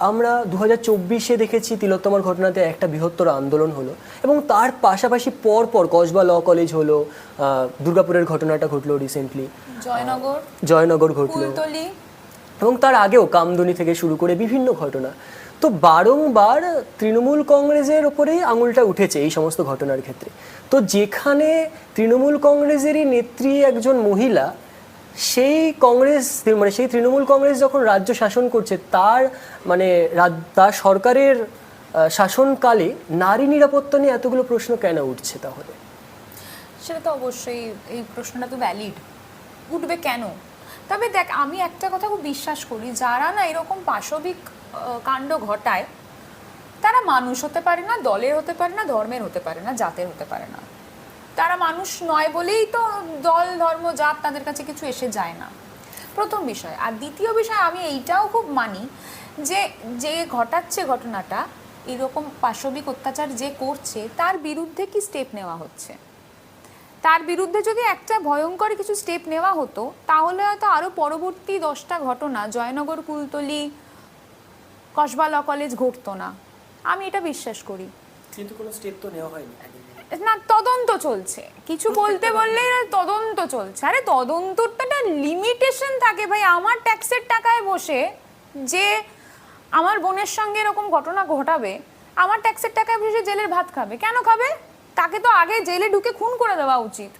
আমরা দু হাজার চব্বিশে দেখেছি তিলোত্তমার ঘটনাতে একটা বৃহত্তর আন্দোলন হলো এবং তার পাশাপাশি পর পর কসবা ল কলেজ হলো দুর্গাপুরের ঘটনাটা ঘটলো রিসেন্টলি জয়নগর জয়নগর ঘটলো। এবং তার আগেও কামদুনি থেকে শুরু করে বিভিন্ন ঘটনা। তো বারংবার তৃণমূল কংগ্রেসের ওপরেই আঙুলটা উঠেছে এই সমস্ত ঘটনার ক্ষেত্রে। তো যেখানে তৃণমূল কংগ্রেসেরই নেত্রী একজন মহিলা সেই কংগ্রেস মানে সেই তৃণমূল কংগ্রেস যখন রাজ্য শাসন করছে, তার মানে তার সরকারের শাসনকালে নারী নিরাপত্তা নিয়ে এতগুলো প্রশ্ন কেন উঠছে তাহলে? সেটা তো অবশ্যই, এই প্রশ্নটা তো ভ্যালিড উঠবে কেন? তবে দেখ, আমি একটা কথা খুব বিশ্বাস করি, যারা না এরকম পাশবিক কাণ্ড ঘটায়, তারা মানুষ হতে পারে না, দলের হতে পারে না, ধর্মের হতে পারে না, জাতের হতে পারে না। তারা মানুষ নয় বলেই তো দল, ধর্ম, জাত তাদের কাছে কিছু এসে যায় না। প্রথম বিষয়। আর দ্বিতীয় বিষয়, আমি এইটাও খুব মানি যে যে ঘটাচ্ছে ঘটনাটা, এরকম পাশবিক অত্যাচার যে করছে, তার বিরুদ্ধে কি স্টেপ নেওয়া হচ্ছে? তার বিরুদ্ধে যদি একটা ভয়ঙ্কর কিছু স্টেপ নেওয়া হতো, তাহলে হয়তো আরও পরবর্তী দশটা ঘটনা, জয়নগর, কুলতলি, কসবা ল কলেজ ঘটতো না। আমি এটা বিশ্বাস করি। কিন্তু কোনো স্টেপ তো নেওয়া হয়নি না তদন্ত চলছে। কিছু বলতে বললে তদন্ত চলছে। আরে তদন্তর তো একটা লিমিটেশন থাকে ভাই। আমার ট্যাক্সের টাকায় বসে যে আমার বোনের সঙ্গে এরকম ঘটনা ঘটাবে আমার ট্যাক্সের টাকায় বসে জেলের ভাত খাবে। কেন খাবে? তাকে তো আগে জেলে ঢুকে খুন করে দেওয়া উচিত।